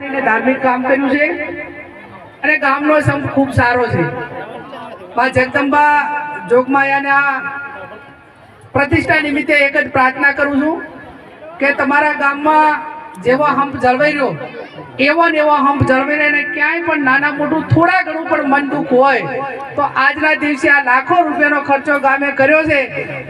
ધાર્મિક કામ કર્યું છે. અને ગામનો સંપ ખૂબ સારો છે. મા જગદંબા જોગમાયાના પ્રતિષ્ઠા નિમિત્તે એક જ પ્રાર્થના કરું છું કે તમારા ગામમાં જેવો હંપ જળવાઈ રહ્યો, એવો ને એવો હંપ જળવાઈ રહે ને ક્યાંય પણ નાના મોટું થોડા ઘણું પણ મન દુઃખ હોય, તો આજના દિવસે આ લાખો રૂપિયાનો ખર્ચો ગામે કર્યો છે.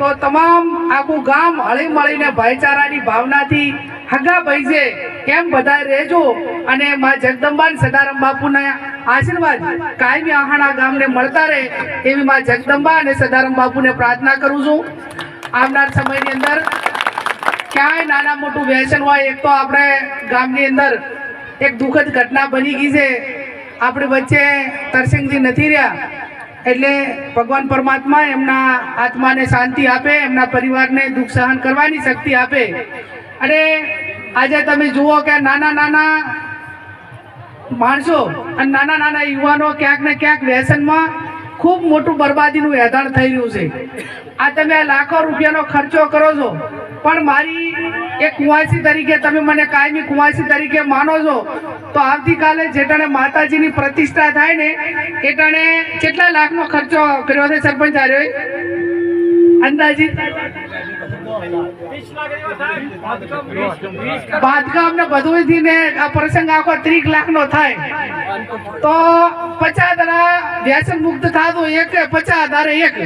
તો તમામ આખું ગામ હળી મળીને ભાઈચારાની ભાવનાથી હગા ભાઈ છે એમ બધા રહેજો? અને માં જગદંબા અને સદારામ બાપુના આશીર્વાદ. કાયમી આહાણા ગામને મળતા રહે એવી માં જગદંબા અને સદારામ બાપુને પ્રાર્થના કરું છું. આવનાર સમયની અંદર ક્યાંય નાના મોટું વ્યસન હોય, એક તો આપણે ગામની અંદર એક દુઃખદ ઘટના બની ગઈ છે. આપણી વચ્ચે તરસિંહજી નથી રહ્યા. એટલે ભગવાન પરમાત્મા એમના આત્માને શાંતિ આપે, એમના પરિવારને દુઃખ સહન કરવાની શક્તિ આપે. અને આજે તમે જુઓ કે નાના નાના માણસો અને નાના નાના યુવાનો ક્યાંક ને ક્યાંક વ્યસનમાં ખૂબ મોટું બરબાદીનું એધાણ થઈ રહ્યું છે. આ તમે લાખો રૂપિયાનો ખર્ચો કરો છો, પણ મારી એક કુંવાસી તરીકે તમે મને કાયમી કુંવાસી તરીકે માનો છો, તો આવતીકાલે જેટાણે માતાજીની પ્રતિષ્ઠા થાય ને, એટાણે કેટલા લાખનો ખર્ચો કર્યો છે સરપંચ આર્યો અંદાજિત? બાંધકામ ને બધું આ પ્રસંગ આખો ત્રીસ લાખ થાય. તો પચાસ હજાર વ્યસન મુક્ત થતું, એક પચાસ હજાર એક.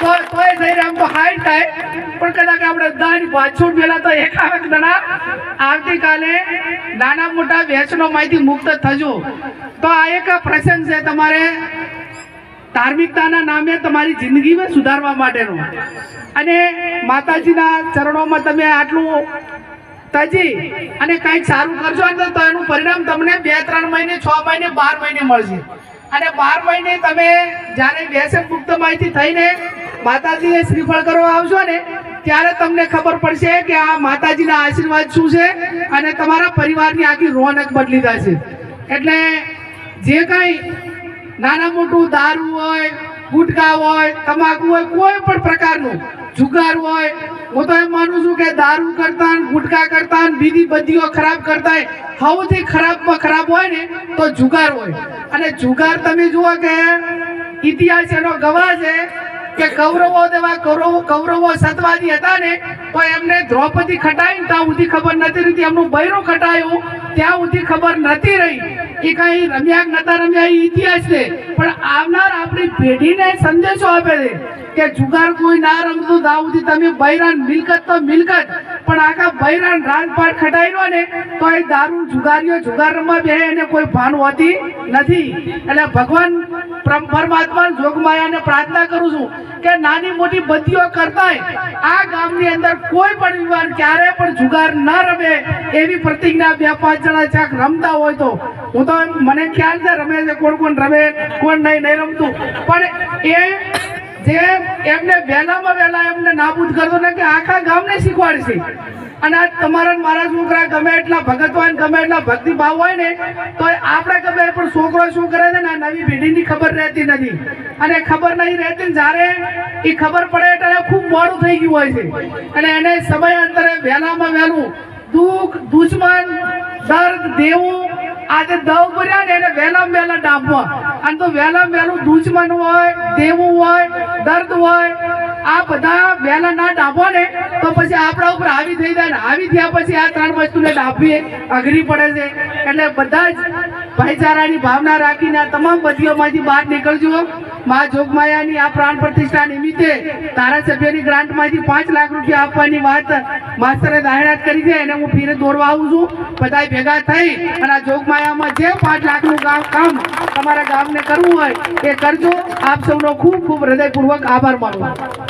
તો તોય જઈને આમ તો હાઈટ થાય, પણ કદાચ આપણે દાન પાછું પેલા તો એકાવન જણા આવતીકાલે નાના મોટા વ્યસનો માંથી મુક્ત થજો. તો આ એક પ્રસંગ છે તમારે ધાર્મિકતાના નામે તમારી જિંદગીમાં સુધારવા માટેનું. અને માતાજીના ચરણોમાં તમે આટલું તજી અને કંઈક સારું કરશો તો એનું પરિણામ તમને બે, ત્રણ મહિને, છ મહિને, બાર મહિને મળશે. અને બાર મહિને તમે જ્યારે વ્યસન મુક્ત માહિતી થઈને માતાજીને શ્રીફળ કરવા આવશો ને, ત્યારે તમને ખબર પડશે કે આ માતાજીના આશીર્વાદ શું છે અને તમારા પરિવારની આખી રોનક બદલી જશે. એટલે જે કાંઈ નાના મોટું દારૂ હોય, ગુટકા હોય, તમાકુ હોય, કોઈ પણ પ્રકારનું જુગાર હોય, હું તો એમ માનું છું કે દારૂ કરતા ગુટકા કરતા બીજી બધીઓ ખરાબ કરતા સૌથી ખરાબમાં ખરાબ હોય ને તો જુગાર હોય. અને જુગાર તમે જુઓ કે ઇતિહાસ એનો ગવાહ છે કે કૌરવો દેવા કૌરવો કૌરવો સતવાદી હતા ને, તો એમને દ્રૌપદી ખટાઈ ત્યાં સુધી ખબર નથી રહી. એમનું બૈરું ખટાયું, ત્યાં સુધી ખબર નથી રહી. એ કઈ રમ્યા નતા રમ્યા એ ઇતિહાસ છે. પણ આવનાર આપણી પેઢીને સંદેશો આપે છે કે જુગાર કોઈ ના રમતું દાઉદી તમે બૈરાન મિલકત તો મિલકત, પણ આખા બૈરાન રાજપાટ ખટાઈ ને તો એ દારૂ, જુગારીઓ, જુગાર રમવા બે એને કોઈ ભાન હોતી નથી. એટલે ભગવાન પરમ- પરમાત્મા જોગમાયાને પ્રાર્થના કરું છું કે નાની મોટી બધીઓ કરતાંય આ ગામની અંદર કોઈ પણ યુવાન ક્યારે પણ જુગાર ન રમે એવી પ્રતિજ્ઞા બે પાંચ જણા ચાક રમતા હોય તો હું તો મને ખ્યાલ છે રમે છે, કોણ કોણ રમે, કોણ નહીં નહીં રમતું. પણ એ જે એમને વહેલામાં વહેલા એમને નાબૂદ કરતો ને કે આખા ગામને શીખવાડશે. અને આ તમારા મારા છોકરા ગમે એટલા ભગત હોય ને ગમે એટલા ભક્તિ ભાવ હોય ને, તો આપણે ગમે પણ છોકરો શું કરે છે ને, આ નવી પેઢીની ખબર રહેતી નથી. અને ખબર નહીં રહેતી જ્યારે એ ખબર પડે ત્યારે ખૂબ મોડું થઈ ગયું હોય છે. અને એને સમય અંતરે વહેલામાં વહેલું દુઃખ, દુશ્મન, દર્દ, દેવું આજે દવ ભર્યા ને એને વહેલા વહેલા ડાબવા. અને તો વહેલા વહેલું દુશ્મન હોય, દેવું હોય, દર્દ હોય, આ બધા વહેલા ના ડાબો ને, તો પછી આપણા ઉપર હાવી થઈ જાય ને. હાવી થયા પછી આ ત્રણ વસ્તુને ડાબવી અઘરી પડે છે. એટલે બધા જ ભાઈચારાની ભાવના રાખીને તમામ બધીઓમાંથી બહાર નીકળજો. મા જોગમાયાની આ પ્રાણ પ્રતિષ્ઠા નિમિત્તે ધારાસભ્યની ગ્રાન્ટમાંથી પાંચ લાખ રૂપિયા આપવાની વાત માસ્તરે જાહેરાત કરી છે. એને હું ફીરે દોરવા આવું છું. બધા ભેગા થઈ અને આ જોગમાયામાં જે પાંચ લાખનું કામ કામ તમારા ગામને કરવું હોય એ કરજો. આપ સૌનો ખૂબ ખૂબ હૃદયપૂર્વક આભાર માનું.